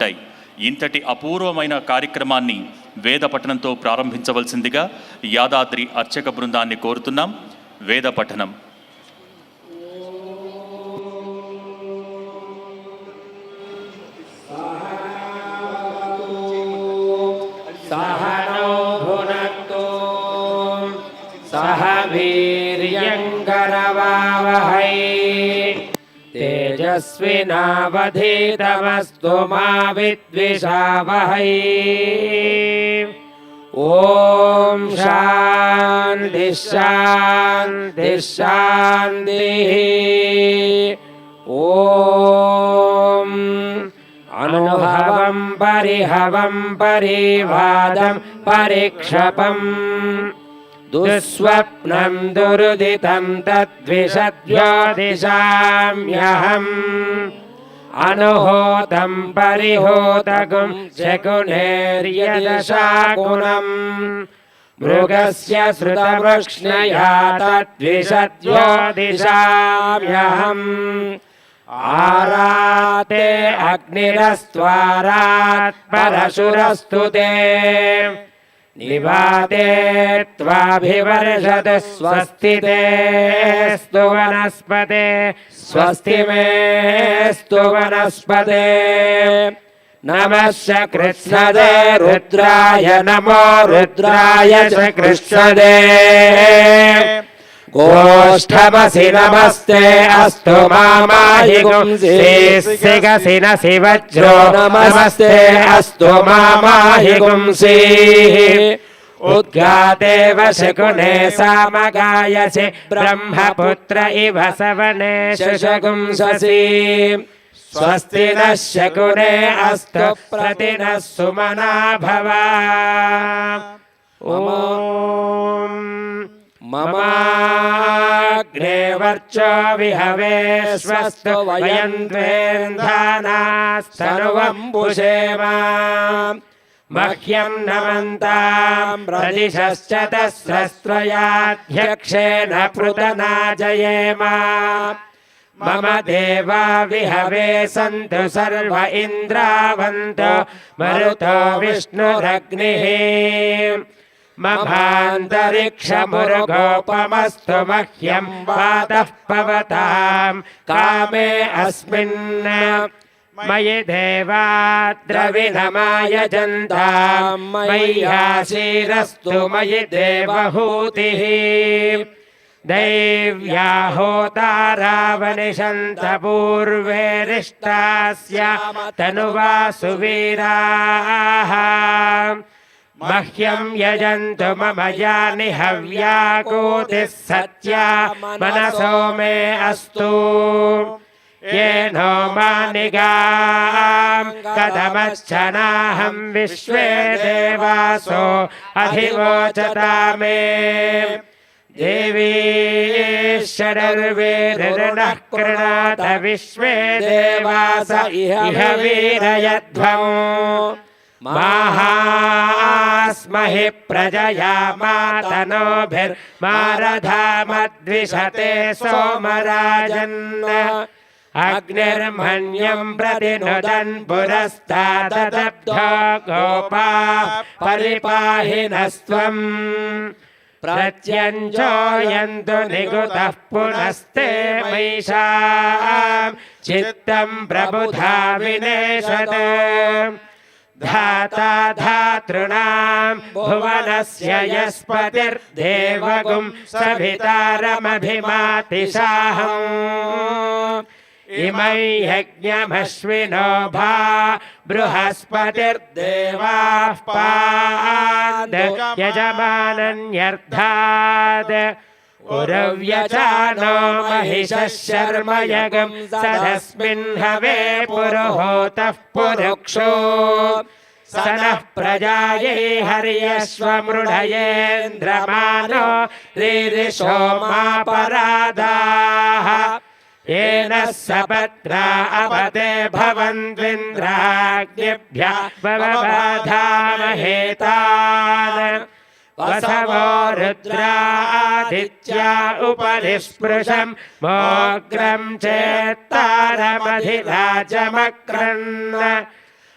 ఉంటాయి. ఇంతటి అపూర్వమైన కార్యక్రమాన్ని వేద పఠనంతో ప్రారంభించవలసిందిగా యాదాద్రి అర్చక బృందాన్ని కోరుతున్నాం. వేద పఠనం. సహా तेजस्विनावधीतमस्तु मा विद्विषावहै। ॐ शान्ति शान्ति शान्तिः। ॐ अनुभवं परिहवं परिवादं परिक्षपम्। दुःस्वप्नं दुरुदितं तद्विषद्योदिशाम्यहम् अनुहोतं परिहोतगुं शकुनेर्यदशाकुणम् मृगस्य श्रुतवृक्ष्णया तद्विषद्योदिशाम्यहम् आराते अग्निरस्त्वारात् परशुरस्तु ते निवाते त्वाभिवर्षतु स्वस्ति ते स्तु वनस्पते स्वस्ति मे स्तु वनस्पते नमश्च कृष्णदे रुद्राय नमो रुद्राय च कृष्णदे गोष्ठमसि नमस्ते अस्तु मामाहिगुंसि नसि वज्रो नमस्ते अस्तु मामाहिगुंसि उद्गादेव शकुने सामगायसि ब्रह्मपुत्र इव सवने शशगुंससि स्वस्ति नः शकुने अस्तु प्रतिनः सुमना भव ॐ ममाग्ने वर्चो विहवे स्वस्तु वयं द्वेन्धानास्तनुवम्बुषेम मह्यं नमन्तां प्रदिशश्च तस्रस्त्रयाध्यक्षेण पृतना जयेम मम देवा विहवे सन्तु सर्व इन्द्रावन्तो मरुतो विष्णुरग्निः ममान्तरिक्षमुरुगोपमस्तु मह्यं वातः पवतां कामे अस्मिन् मयि देवाद्रविणमाय जन्तां मय्याशीरस्तु मयि देवहूतिः दैव्या होतारावनिशन्त पूर्वेरिष्टास्य तनुवा सुवीराः मह्यं यजन्तु मम यानि हव्याकोतिः सत्या, मनसो मे अस्तु। येनो मानिगां कथमश्चनाहं विश्वे देवासो अधिवोचता मे। देवी शरर्वेरणः कृणात विश्वे देवास, इह वीरयध्वम्। माहास्महि प्रजया मातनोभिर्मारधामद्विषते सोमराजन् अग्निर्मन्यं प्रतिनुदन् पुरस्तादब्धो गोपा परिपाहि नस्त्वम् प्रत्यञ्चोयन्तु निगुतः पुनस्ते मैषां चित्तं प्रबुधा विनेशत् धाता धातॄणां भुवनस्य यस्पतिर्देवगुं सभितारमभिमातिशाहम् इमै यज्ञमश्विनो भा बृहस्पतिर्देवाः पाद यजमानन्यर्थात्। उरव्यचानो महिषः शर्म यगं सदस्मिन् हवे पुरुहोतः पुरुक्षो। स नः प्रजायै हर्यश्वमृढयेन्द्रमानो रीरिषो मापराधाः। येन सपत्रा अपते भवन्त्विन्द्राग्निभ्यः बवधामहेतान् वसवो रुद्रादित्या उपनिस्पृशम् मोग्रम् चेत्तारमधिराजमक्रन्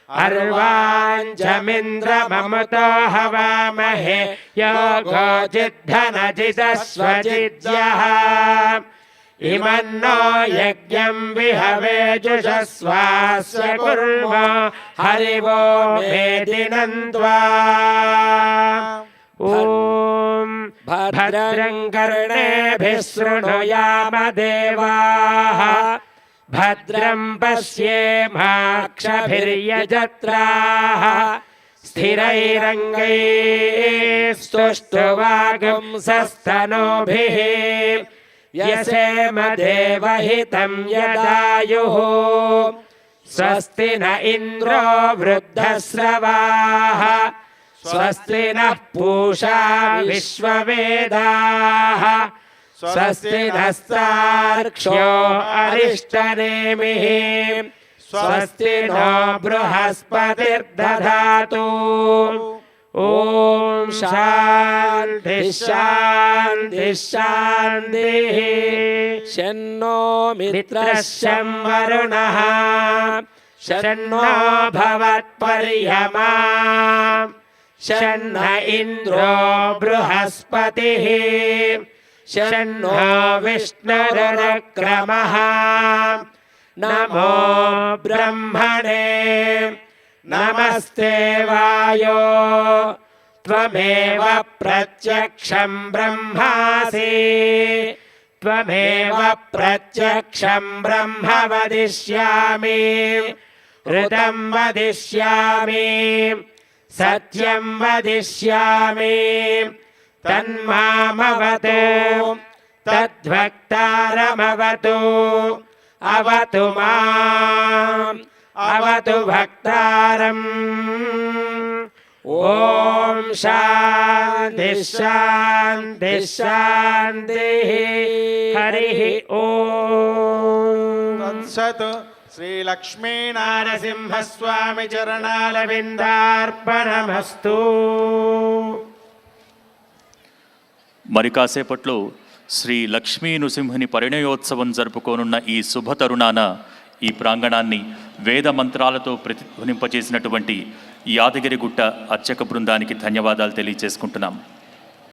अर्वाञ्चमिन्द्रममुतो हवामहे योगो जिद्धनजिदस्वजिद्यः इमन्नो यज्ञम् विहवे जुषस्वास्य कुर्म हरिवो मेदिनन्द्वा ॐ भद्रं कर्णेभिः शृणुयाम देवाः। भद्रं पश्येमाक्षभिर्यजत्राः स्थिरैरङ्गैः स्तुष्टुवागुंसस्तनोभिः यसेम देवहितं यदायुः स्वस्ति न इन्द्रो वृद्धस्रवाः स्वस्ति नः पूषा विश्ववेदाः स्वस्ति नस्तार्क्ष्यो अरिष्टनेमिः स्वस्ति नो बृहस्पतिर्दधातु ॐ शान्ति शान्ति शान्तिः शन्नो मित्रः शं वरुणः शन्नो भवत्पर्यमा शन्न इन्द्रो बृहस्पतिः शन्नो विष्णुरुक्रमः नमो ब्रह्मणे नमस्ते वायो त्वमेव प्रत्यक्षं ब्रह्मासि त्वमेव प्रत्यक्षं ब्रह्म वदिष्यामि ऋतं वदिष्यामि सत्यं वदिष्यामि तन्मामवतु। तद्भक्तारमवतु। अवतु माम्। अवतु भक्तारम्। ॐ शान्ति शान्ति शान्तिः। हरिः ॐ तत्सत् श्रीलक्ष्मीनारसिंहस्वामि नारविन्दार्पणमस्तु మరి కాసేపట్లో శ్రీ లక్ష్మీ నృసింహుని పరిణయోత్సవం జరుపుకోనున్న ఈ శుభ తరుణాన ఈ ప్రాంగణాన్ని వేద మంత్రాలతో ప్రతిధ్వనింపజేసినటువంటి యాదగిరిగుట్ట అర్చక బృందానికి ధన్యవాదాలు తెలియజేసుకుంటున్నాం.